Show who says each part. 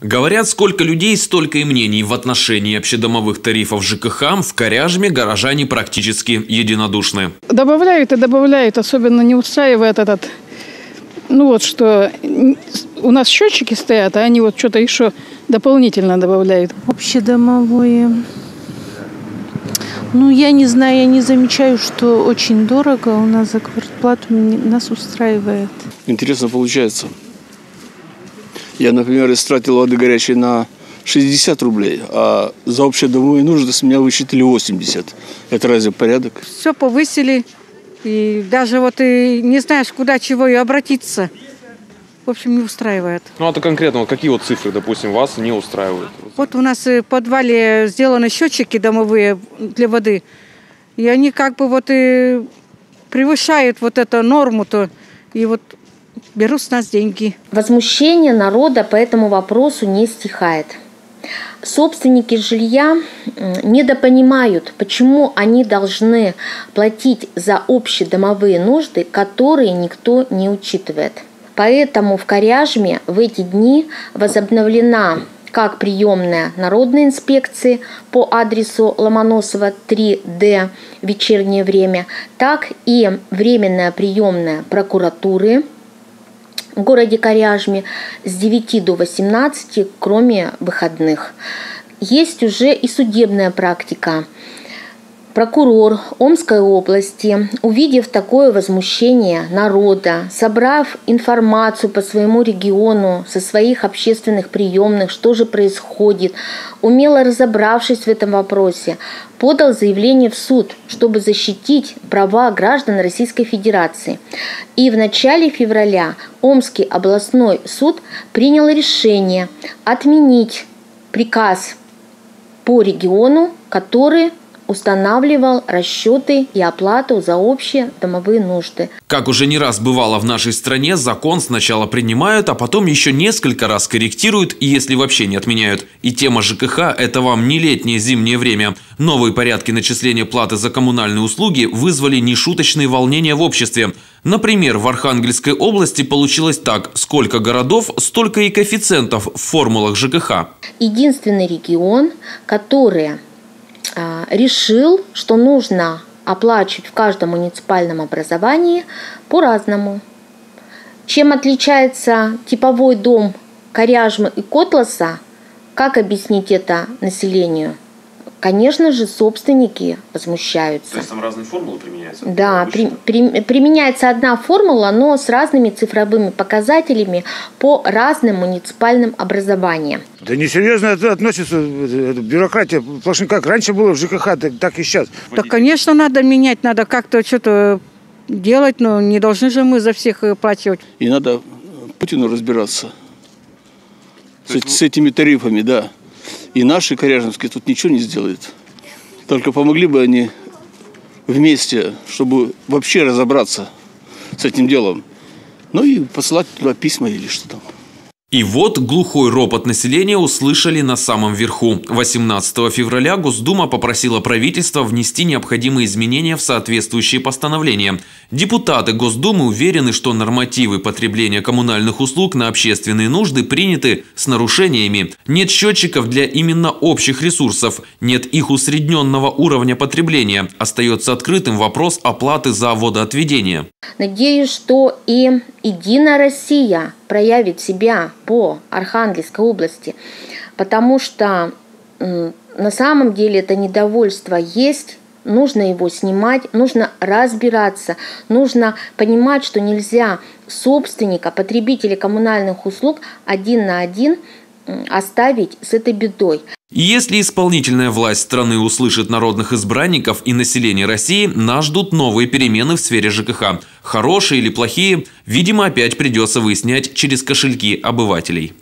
Speaker 1: Говорят, сколько людей, столько и мнений в отношении общедомовых тарифов ЖКХ в Коряжме горожане практически единодушны.
Speaker 2: Добавляют и добавляют, особенно не устраивает этот, ну вот что у нас счетчики стоят, а они вот что-то еще дополнительно добавляют.
Speaker 3: Общедомовое. Ну, я не знаю, я не замечаю, что очень дорого у нас за квартплату нас устраивает.
Speaker 4: Интересно получается. Я, например, истратил воды горячей на 60 рублей, а за общедомовые нужды с меня высчитали 80. Это разве порядок?
Speaker 5: Все повысили, и даже вот и не знаешь, куда чего и обратиться. В общем, не устраивает.
Speaker 6: Ну, а то конкретно, вот какие вот цифры, допустим, вас не устраивают?
Speaker 5: Вот у нас в подвале сделаны счетчики домовые для воды, и они как бы вот и превышают вот эту норму-то, и вот берут с нас деньги.
Speaker 7: Возмущение народа по этому вопросу не стихает. Собственники жилья недопонимают, почему они должны платить за общедомовые нужды, которые никто не учитывает. Поэтому в Коряжме в эти дни возобновлена как приемная Народной инспекции по адресу Ломоносова 3D вечернее время, так и временная приемная прокуратуры – в городе Коряжме с 9 до 18, кроме выходных. Есть уже и судебная практика. Прокурор Омской области, увидев такое возмущение народа, собрав информацию по своему региону, со своих общественных приемных, что же происходит, умело разобравшись в этом вопросе, подал заявление в суд, чтобы защитить права граждан Российской Федерации. И в начале февраля Омский областной суд принял решение отменить приказ по региону, который устанавливал расчеты и оплату за общие домовые нужды.
Speaker 1: Как уже не раз бывало в нашей стране, закон сначала принимают, а потом еще несколько раз корректируют, если вообще не отменяют. И тема ЖКХ – это вам не летнее зимнее время. Новые порядки начисления платы за коммунальные услуги вызвали нешуточные волнения в обществе. Например, в Архангельской области получилось так – сколько городов, столько и коэффициентов в формулах ЖКХ.
Speaker 7: Единственный регион, который решил, что нужно оплачивать в каждом муниципальном образовании по-разному. Чем отличается типовой дом Коряжмы и Котласа, как объяснить это населению – Конечно же, собственники возмущаются.
Speaker 6: То есть там разные формулы применяются?
Speaker 7: Да, при, при, применяется одна формула, но с разными цифровыми показателями по разным муниципальным образованиям.
Speaker 8: Да несерьезно относится бюрократия. Потому как раньше было в ЖКХ, так, так и сейчас.
Speaker 5: Да, конечно, надо менять, надо как-то что-то делать, но не должны же мы за всех платить.
Speaker 4: И надо Путину разбираться с, с этими тарифами, да. И наши коряжинские тут ничего не сделают. Только помогли бы они вместе, чтобы вообще разобраться с этим делом. Ну и посылать туда письма или что там.
Speaker 1: И вот глухой ропот населения услышали на самом верху. 18 февраля Госдума попросила правительство внести необходимые изменения в соответствующие постановления. Депутаты Госдумы уверены, что нормативы потребления коммунальных услуг на общественные нужды приняты с нарушениями. Нет счетчиков для именно общих ресурсов, нет их усредненного уровня потребления. Остается открытым вопрос оплаты за водоотведение.
Speaker 7: Надеюсь, что и Единая Россия проявит себя по Архангельской области, потому что на самом деле это недовольство есть, нужно его снимать, нужно разбираться, нужно понимать, что нельзя собственника, потребителя коммунальных услуг один на один оставить с этой бедой.
Speaker 1: Если исполнительная власть страны услышит народных избранников и население России, нас ждут новые перемены в сфере ЖКХ. Хорошие или плохие, видимо, опять придется выяснять через кошельки обывателей.